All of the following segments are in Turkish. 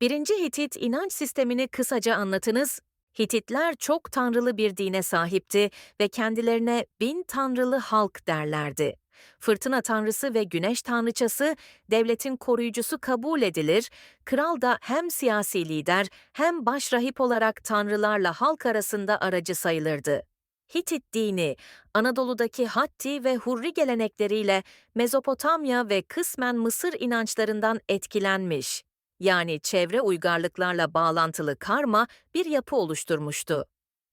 Birinci Hitit inanç sistemini kısaca anlatınız. Hititler çok tanrılı bir dine sahipti ve kendilerine bin tanrılı halk derlerdi. Fırtına tanrısı ve güneş tanrıçası devletin koruyucusu kabul edilir, kral da hem siyasi lider hem başrahip olarak tanrılarla halk arasında aracı sayılırdı. Hitit dini, Anadolu'daki Hatti ve Hurri gelenekleriyle Mezopotamya ve kısmen Mısır inançlarından etkilenmiş yani çevre uygarlıklarla bağlantılı karma bir yapı oluşturmuştu.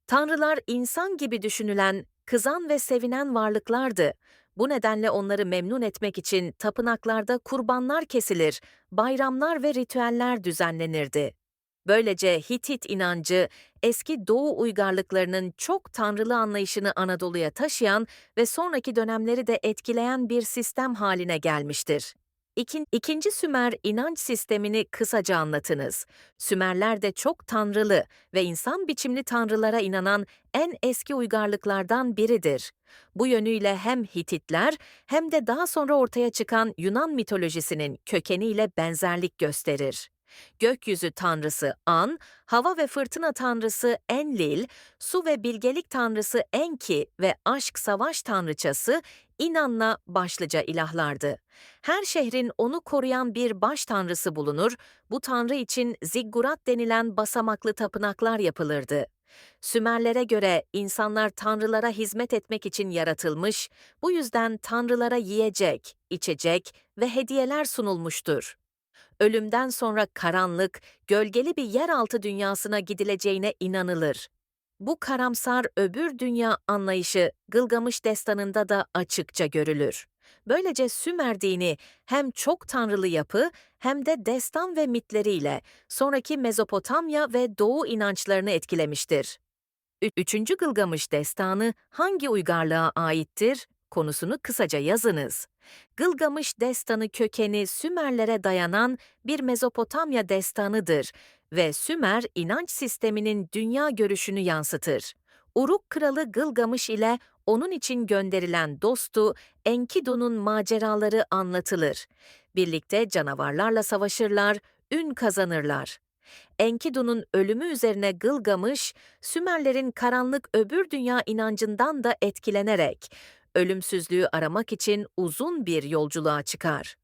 Tanrılar insan gibi düşünülen, kızan ve sevinen varlıklardı. Bu nedenle onları memnun etmek için tapınaklarda kurbanlar kesilir, bayramlar ve ritüeller düzenlenirdi. Böylece Hitit inancı, eski Doğu uygarlıklarının çok tanrılı anlayışını Anadolu'ya taşıyan ve sonraki dönemleri de etkileyen bir sistem haline gelmiştir. İkin, ikinci Sümer inanç sistemini kısaca anlatınız. Sümerler de çok tanrılı ve insan biçimli tanrılara inanan en eski uygarlıklardan biridir. Bu yönüyle hem Hititler hem de daha sonra ortaya çıkan Yunan mitolojisinin kökeniyle benzerlik gösterir. Gökyüzü tanrısı An, hava ve fırtına tanrısı Enlil, su ve bilgelik tanrısı Enki ve aşk savaş tanrıçası İnan'la başlıca ilahlardı. Her şehrin onu koruyan bir baş tanrısı bulunur, bu tanrı için ziggurat denilen basamaklı tapınaklar yapılırdı. Sümerlere göre insanlar tanrılara hizmet etmek için yaratılmış, bu yüzden tanrılara yiyecek, içecek ve hediyeler sunulmuştur ölümden sonra karanlık, gölgeli bir yeraltı dünyasına gidileceğine inanılır. Bu karamsar öbür dünya anlayışı Gılgamış destanında da açıkça görülür. Böylece Sümer dini hem çok tanrılı yapı hem de destan ve mitleriyle sonraki Mezopotamya ve Doğu inançlarını etkilemiştir. Üçüncü Gılgamış destanı hangi uygarlığa aittir? konusunu kısaca yazınız. Gılgamış destanı kökeni Sümerlere dayanan bir Mezopotamya destanıdır ve Sümer inanç sisteminin dünya görüşünü yansıtır. Uruk kralı Gılgamış ile onun için gönderilen dostu Enkidu'nun maceraları anlatılır. Birlikte canavarlarla savaşırlar, ün kazanırlar. Enkidu'nun ölümü üzerine Gılgamış, Sümerlerin karanlık öbür dünya inancından da etkilenerek ölümsüzlüğü aramak için uzun bir yolculuğa çıkar.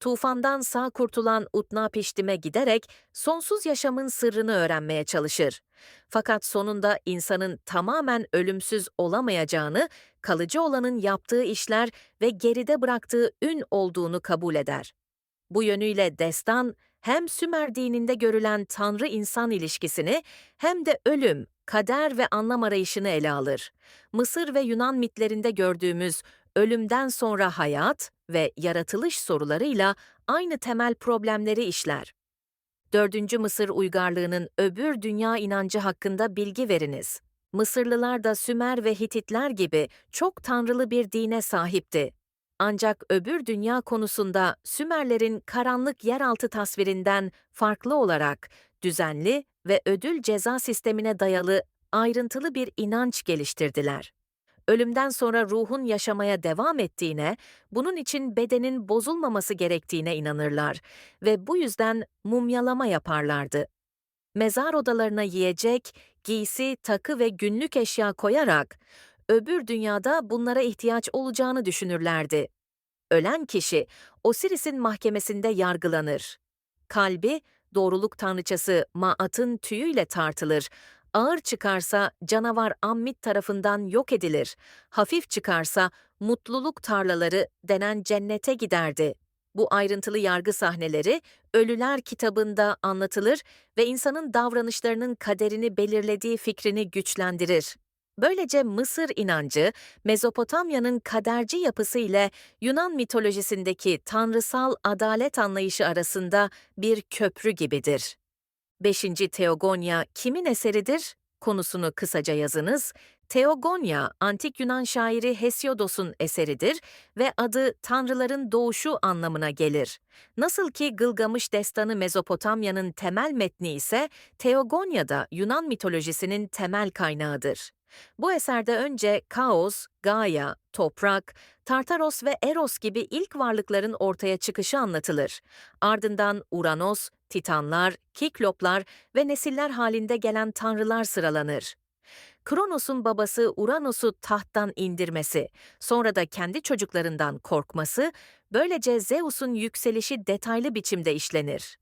Tufandan sağ kurtulan Utnapiştim'e giderek sonsuz yaşamın sırrını öğrenmeye çalışır. Fakat sonunda insanın tamamen ölümsüz olamayacağını, kalıcı olanın yaptığı işler ve geride bıraktığı ün olduğunu kabul eder. Bu yönüyle destan hem Sümer dininde görülen tanrı-insan ilişkisini hem de ölüm, kader ve anlam arayışını ele alır. Mısır ve Yunan mitlerinde gördüğümüz ölümden sonra hayat ve yaratılış sorularıyla aynı temel problemleri işler. 4. Mısır uygarlığının öbür dünya inancı hakkında bilgi veriniz. Mısırlılar da Sümer ve Hititler gibi çok tanrılı bir dine sahipti. Ancak öbür dünya konusunda Sümerlerin karanlık yeraltı tasvirinden farklı olarak düzenli ve ödül ceza sistemine dayalı ayrıntılı bir inanç geliştirdiler. Ölümden sonra ruhun yaşamaya devam ettiğine, bunun için bedenin bozulmaması gerektiğine inanırlar ve bu yüzden mumyalama yaparlardı. Mezar odalarına yiyecek, giysi, takı ve günlük eşya koyarak öbür dünyada bunlara ihtiyaç olacağını düşünürlerdi. Ölen kişi Osiris'in mahkemesinde yargılanır. Kalbi doğruluk tanrıçası Maat'ın tüyüyle tartılır. Ağır çıkarsa canavar Ammit tarafından yok edilir. Hafif çıkarsa mutluluk tarlaları denen cennete giderdi. Bu ayrıntılı yargı sahneleri Ölüler kitabında anlatılır ve insanın davranışlarının kaderini belirlediği fikrini güçlendirir. Böylece Mısır inancı, Mezopotamya'nın kaderci yapısı ile Yunan mitolojisindeki tanrısal adalet anlayışı arasında bir köprü gibidir. 5. Teogonya kimin eseridir? Konusunu kısaca yazınız. Teogonya, antik Yunan şairi Hesiodos'un eseridir ve adı tanrıların doğuşu anlamına gelir. Nasıl ki Gılgamış destanı Mezopotamya'nın temel metni ise Teogonya da Yunan mitolojisinin temel kaynağıdır. Bu eserde önce Kaos, Gaia, Toprak, Tartaros ve Eros gibi ilk varlıkların ortaya çıkışı anlatılır. Ardından Uranos, Titanlar, Kikloplar ve nesiller halinde gelen tanrılar sıralanır. Kronos'un babası Uranos'u tahttan indirmesi, sonra da kendi çocuklarından korkması, böylece Zeus'un yükselişi detaylı biçimde işlenir.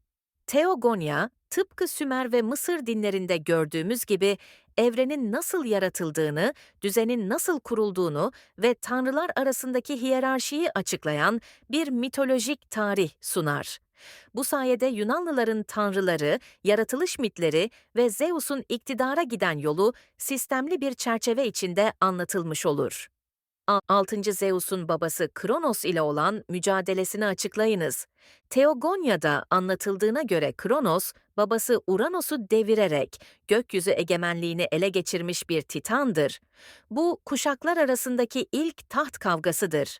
Teogonya, tıpkı Sümer ve Mısır dinlerinde gördüğümüz gibi evrenin nasıl yaratıldığını, düzenin nasıl kurulduğunu ve tanrılar arasındaki hiyerarşiyi açıklayan bir mitolojik tarih sunar. Bu sayede Yunanlıların tanrıları, yaratılış mitleri ve Zeus'un iktidara giden yolu sistemli bir çerçeve içinde anlatılmış olur. 6. Zeus'un babası Kronos ile olan mücadelesini açıklayınız. Teogonya'da anlatıldığına göre Kronos, babası Uranos'u devirerek gökyüzü egemenliğini ele geçirmiş bir titandır. Bu kuşaklar arasındaki ilk taht kavgasıdır.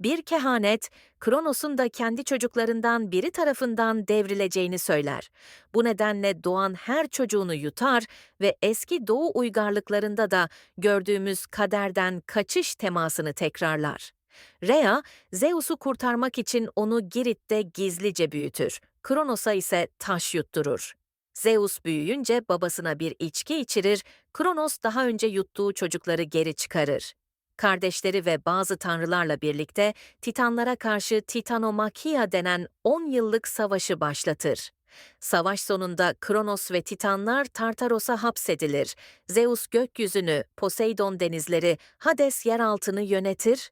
Bir kehanet, Kronos'un da kendi çocuklarından biri tarafından devrileceğini söyler. Bu nedenle doğan her çocuğunu yutar ve eski doğu uygarlıklarında da gördüğümüz kaderden kaçış temasını tekrarlar. Rhea, Zeus'u kurtarmak için onu Girit'te gizlice büyütür. Kronos'a ise taş yutturur. Zeus büyüyünce babasına bir içki içirir, Kronos daha önce yuttuğu çocukları geri çıkarır. Kardeşleri ve bazı tanrılarla birlikte Titanlara karşı Titanomakia denen 10 yıllık savaşı başlatır. Savaş sonunda Kronos ve Titanlar Tartaros'a hapsedilir. Zeus gökyüzünü, Poseidon denizleri, Hades yeraltını yönetir.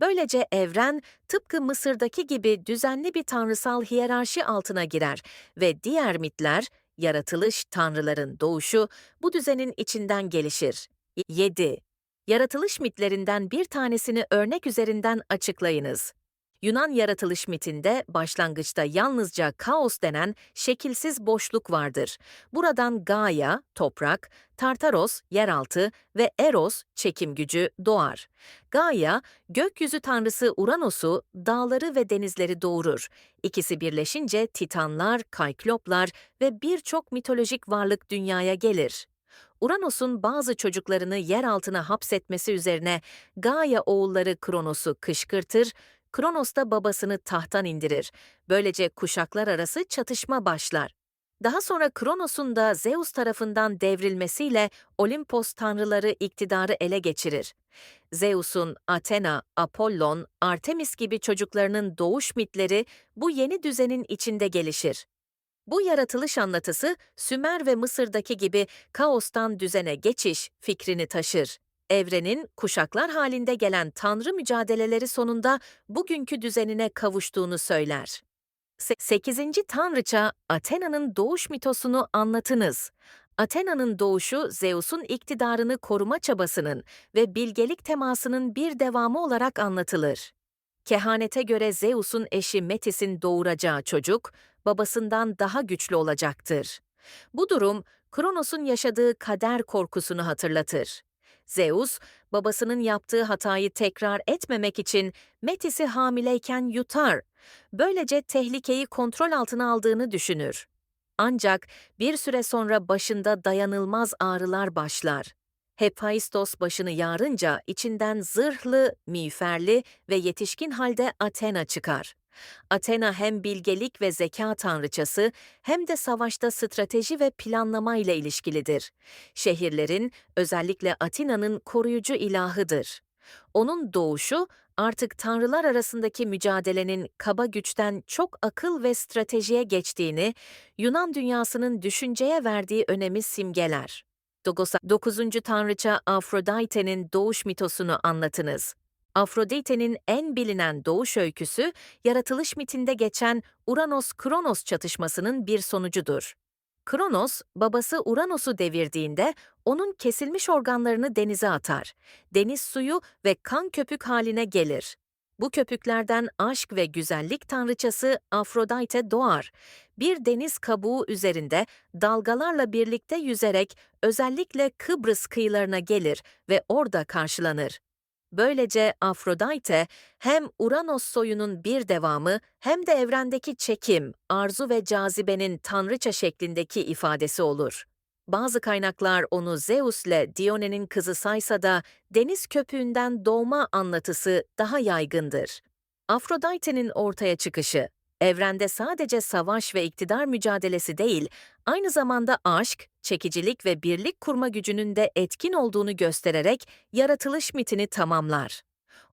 Böylece evren tıpkı Mısır'daki gibi düzenli bir tanrısal hiyerarşi altına girer ve diğer mitler, yaratılış, tanrıların doğuşu bu düzenin içinden gelişir. 7. Yaratılış mitlerinden bir tanesini örnek üzerinden açıklayınız. Yunan yaratılış mitinde başlangıçta yalnızca kaos denen şekilsiz boşluk vardır. Buradan Gaia, toprak, Tartaros, yeraltı ve Eros, çekim gücü doğar. Gaia, gökyüzü tanrısı Uranos'u, dağları ve denizleri doğurur. İkisi birleşince Titanlar, Kaykloplar ve birçok mitolojik varlık dünyaya gelir. Uranos'un bazı çocuklarını yer altına hapsetmesi üzerine Gaia oğulları Kronos'u kışkırtır, Kronos da babasını tahttan indirir. Böylece kuşaklar arası çatışma başlar. Daha sonra Kronos'un da Zeus tarafından devrilmesiyle Olimpos tanrıları iktidarı ele geçirir. Zeus'un Athena, Apollon, Artemis gibi çocuklarının doğuş mitleri bu yeni düzenin içinde gelişir. Bu yaratılış anlatısı Sümer ve Mısır'daki gibi kaostan düzene geçiş fikrini taşır. Evrenin kuşaklar halinde gelen tanrı mücadeleleri sonunda bugünkü düzenine kavuştuğunu söyler. 8. Tanrıça Athena'nın doğuş mitosunu anlatınız. Athena'nın doğuşu Zeus'un iktidarını koruma çabasının ve bilgelik temasının bir devamı olarak anlatılır. Kehanete göre Zeus'un eşi Metis'in doğuracağı çocuk, babasından daha güçlü olacaktır. Bu durum, Kronos'un yaşadığı kader korkusunu hatırlatır. Zeus, babasının yaptığı hatayı tekrar etmemek için Metis'i hamileyken yutar. Böylece tehlikeyi kontrol altına aldığını düşünür. Ancak bir süre sonra başında dayanılmaz ağrılar başlar. Hephaistos başını yarınca içinden zırhlı, miğferli ve yetişkin halde Athena çıkar. Athena hem bilgelik ve zeka tanrıçası hem de savaşta strateji ve planlama ile ilişkilidir. Şehirlerin, özellikle Atina'nın koruyucu ilahıdır. Onun doğuşu artık tanrılar arasındaki mücadelenin kaba güçten çok akıl ve stratejiye geçtiğini, Yunan dünyasının düşünceye verdiği önemi simgeler. 9. tanrıça Afrodite'nin doğuş mitosunu anlatınız. Afrodite'nin en bilinen doğuş öyküsü, yaratılış mitinde geçen Uranos-Kronos çatışmasının bir sonucudur. Kronos, babası Uranos'u devirdiğinde onun kesilmiş organlarını denize atar. Deniz suyu ve kan köpük haline gelir. Bu köpüklerden aşk ve güzellik tanrıçası Afrodite doğar. Bir deniz kabuğu üzerinde dalgalarla birlikte yüzerek özellikle Kıbrıs kıyılarına gelir ve orada karşılanır. Böylece Afrodite hem Uranos soyunun bir devamı hem de evrendeki çekim, arzu ve cazibenin tanrıça şeklindeki ifadesi olur. Bazı kaynaklar onu Zeus'le Dione'nin kızı saysa da deniz köpüğünden doğma anlatısı daha yaygındır. Afrodite'nin ortaya çıkışı, evrende sadece savaş ve iktidar mücadelesi değil, aynı zamanda aşk, çekicilik ve birlik kurma gücünün de etkin olduğunu göstererek yaratılış mitini tamamlar.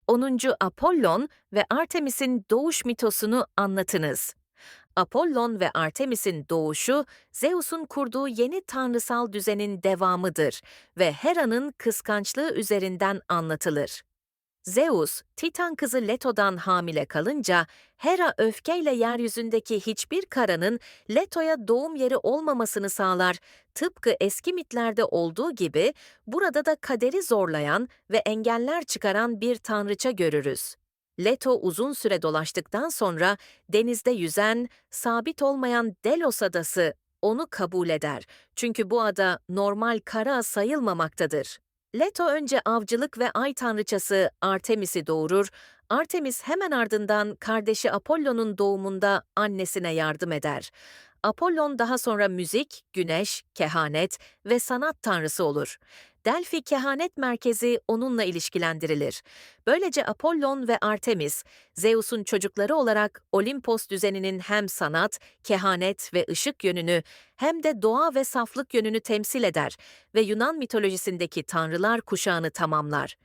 10. Apollon ve Artemis'in doğuş mitosunu anlatınız. Apollon ve Artemis'in doğuşu, Zeus'un kurduğu yeni tanrısal düzenin devamıdır ve Hera'nın kıskançlığı üzerinden anlatılır. Zeus, Titan kızı Leto'dan hamile kalınca, Hera öfkeyle yeryüzündeki hiçbir karanın Leto'ya doğum yeri olmamasını sağlar. Tıpkı eski mitlerde olduğu gibi burada da kaderi zorlayan ve engeller çıkaran bir tanrıça görürüz. Leto uzun süre dolaştıktan sonra denizde yüzen, sabit olmayan Delos adası onu kabul eder. Çünkü bu ada normal kara sayılmamaktadır. Leto önce avcılık ve ay tanrıçası Artemis'i doğurur, Artemis hemen ardından kardeşi Apollon'un doğumunda annesine yardım eder. Apollon daha sonra müzik, güneş, kehanet ve sanat tanrısı olur. Delphi kehanet merkezi onunla ilişkilendirilir. Böylece Apollon ve Artemis, Zeus'un çocukları olarak Olimpos düzeninin hem sanat, kehanet ve ışık yönünü hem de doğa ve saflık yönünü temsil eder ve Yunan mitolojisindeki tanrılar kuşağını tamamlar.